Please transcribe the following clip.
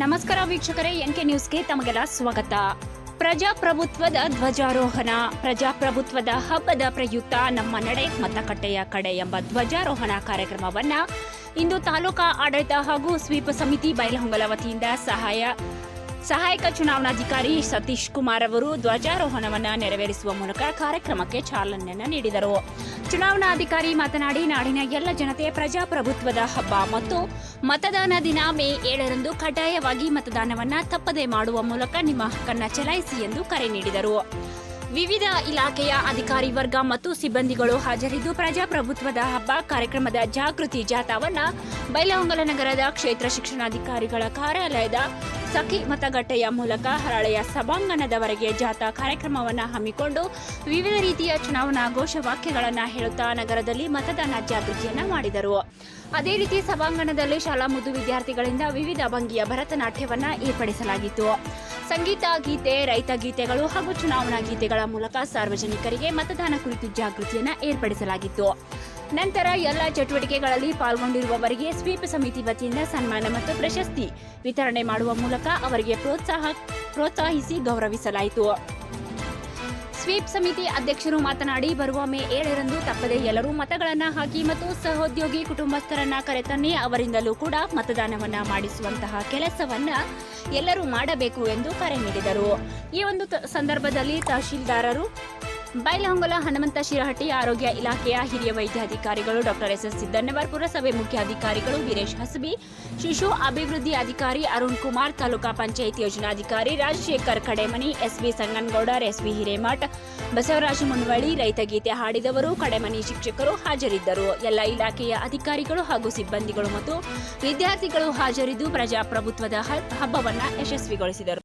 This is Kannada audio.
ನಮಸ್ಕಾರ ವೀಕ್ಷಕರೇ ಎನ್ಕೆ ನ್ಯೂಸ್ಗೆ ತಮಗೆಲ್ಲ ಸ್ವಾಗತ. ಪ್ರಜಾಪ್ರಭುತ್ವದ ಧ್ವಜಾರೋಹಣ, ಪ್ರಜಾಪ್ರಭುತ್ವದ ಹಬ್ಬದ ಪ್ರಯುಕ್ತ ನಮ್ಮ ನಡೆ ಮತಕಟ್ಟೆಯ ಕಡೆ ಎಂಬ ಧ್ವಜಾರೋಹಣ ಕಾರ್ಯಕ್ರಮವನ್ನ ಇಂದು ತಾಲೂಕಾ ಆಡಳಿತ ಹಾಗೂ ಸ್ವೀಪ ಸಮಿತಿ ಬೈಲಹೊಂಗಲ ವತಿಯಿಂದ ಸಹಾಯ, ಸಹಾಯಕ ಚುನಾವಣಾಧಿಕಾರಿ ಸತೀಶ್ ಕುಮಾರ್ ಅವರು ಧ್ವಜಾರೋಹಣವನ್ನು ನೆರವೇರಿಸುವ ಮೂಲಕ ಕಾರ್ಯಕ್ರಮಕ್ಕೆ ಚಾಲನೆಯನ್ನು ನೀಡಿದರು. ಚುನಾವಣಾಧಿಕಾರಿ ಮಾತನಾಡಿ, ನಾಡಿನ ಎಲ್ಲ ಜನತೆ ಪ್ರಜಾಪ್ರಭುತ್ವದ ಹಬ್ಬ ಮತ್ತು ಮತದಾನ ದಿನ ಮೇ ಏಳರಂದು ಕಡ್ಡಾಯವಾಗಿ ಮತದಾನವನ್ನ ತಪ್ಪದೆ ಮಾಡುವ ಮೂಲಕ ನಿಮ್ಮ ಹಕ್ಕನ್ನ ಚಲಾಯಿಸಿ ಎಂದು ಕರೆ ನೀಡಿದರು. ವಿವಿಧ ಇಲಾಖೆಯ ಅಧಿಕಾರಿ ವರ್ಗ ಮತ್ತು ಸಿಬ್ಬಂದಿಗಳು ಹಾಜರಿದ್ದು ಪ್ರಜಾಪ್ರಭುತ್ವದ ಹಬ್ಬ ಕಾರ್ಯಕ್ರಮದ ಜಾಗೃತಿ ಜಾಥಾವನ್ನ ಬೈಲಹೊಂಗಲ ನಗರದ ಕ್ಷೇತ್ರ ಶಿಕ್ಷಣಾಧಿಕಾರಿಗಳ ಕಾರ್ಯಾಲಯದ ಸಖಿ ಮತಗಟ್ಟೆಯ ಮೂಲಕ ಹರಳೆಯ ಸಭಾಂಗಣದವರೆಗೆ ಜಾಥಾ ಕಾರ್ಯಕ್ರಮವನ್ನು ಹಮ್ಮಿಕೊಂಡು ವಿವಿಧ ರೀತಿಯ ಚುನಾವಣಾ ಘೋಷವಾಕ್ಯಗಳನ್ನು ಹೇಳುತ್ತಾ ನಗರದಲ್ಲಿ ಮತದಾನ ಜಾಗೃತಿಯನ್ನು ಮಾಡಿದರು. ಅದೇ ರೀತಿ ಸಭಾಂಗಣದಲ್ಲಿ ಶಾಲಾ ಮುದ್ದು ವಿದ್ಯಾರ್ಥಿಗಳಿಂದ ವಿವಿಧ ಭಂಗಿಯ ಭರತನಾಟ್ಯವನ್ನು ಏರ್ಪಡಿಸಲಾಗಿತ್ತು. ಸಂಗೀತ, ಗೀತೆ, ರೈತ ಗೀತೆಗಳು ಹಾಗೂ ಚುನಾವಣಾ ಗೀತೆಗಳ ಮೂಲಕ ಸಾರ್ವಜನಿಕರಿಗೆ ಮತದಾನ ಕುರಿತು ಜಾಗೃತಿಯನ್ನು ಏರ್ಪಡಿಸಲಾಗಿತ್ತು. ನಂತರ ಎಲ್ಲ ಚಟುವಟಿಕೆಗಳಲ್ಲಿ ಪಾಲ್ಗೊಂಡಿರುವವರಿಗೆ ಸ್ವೀಪ್ ಸಮಿತಿ ವತಿಯಿಂದ ಸನ್ಮಾನ ಮತ್ತು ಪ್ರಶಸ್ತಿ ವಿತರಣೆ ಮಾಡುವ ಮೂಲಕ ಅವರಿಗೆ ಪ್ರೋತ್ಸಾಹ, ಪ್ರೋತ್ಸಾಹಿಸಿ ಗೌರವಿಸಲಾಯಿತು. ಸ್ವೀಪ್ ಸಮಿತಿ ಅಧ್ಯಕ್ಷರು ಮಾತನಾಡಿ, ಬರುವ ಮೇ ಏಳರಂದು ತಪ್ಪದೆ ಎಲ್ಲರೂ ಮತಗಳನ್ನ ಹಾಕಿ ಮತ್ತು ಸಹೋದ್ಯೋಗಿ ಕುಟುಂಬಸ್ಥರನ್ನ ಕರೆತನ್ನಿ, ಅವರಿಂದಲೂ ಕೂಡ ಮತದಾನವನ್ನ ಮಾಡಿಸುವಂತಹ ಕೆಲಸವನ್ನ ಎಲ್ಲರೂ ಮಾಡಬೇಕು ಎಂದು ಕರೆ ನೀಡಿದರು. ಈ ಒಂದು ಸಂದರ್ಭದಲ್ಲಿ ತಹಶೀಲ್ದಾರರು ಬೈಲಹೊಂಗಲ ಹನುಮಂತ ಶಿರಹಟ್ಟಿ ಆರೋಗ್ಯ ಇಲಾಖೆಯ ಹಿರಿಯ ವೈದ್ಯಾಧಿಕಾರಿಗಳು ಡಾಕ್ಟರ್ ಎಸ್ ಎಸ್ ಸಿದ್ದಣ್ಣವರ್ ಪುರಸಭೆ ಮುಖ್ಯಾಧಿಕಾರಿಗಳು ವೀರೇಶ್ ಹಸಬಿ, ಶಿಶು ಅಭಿವೃದ್ಧಿ ಅಧಿಕಾರಿ ಅರುಣ್ ಕುಮಾರ್, ತಾಲೂಕಾ ಪಂಚಾಯತ್ ಯೋಜನಾಧಿಕಾರಿ Rajashekhar Kademani, S V Sanganagoudar, S V Hiremath, Basavaraja Munvali ರೈತ ಗೀತೆ ಹಾಡಿದವರು, ಕಡೆಮನಿ ಶಿಕ್ಷಕರು ಹಾಜರಿದ್ದರು. ಎಲ್ಲ ಇಲಾಖೆಯ ಅಧಿಕಾರಿಗಳು ಹಾಗೂ ಸಿಬ್ಬಂದಿಗಳು ಮತ್ತು ವಿದ್ಯಾರ್ಥಿಗಳು ಹಾಜರಿದ್ದು ಪ್ರಜಾಪ್ರಭುತ್ವದ ಹಬ್ಬವನ್ನ ಯಶಸ್ವಿಗೊಳಿಸಿದರು.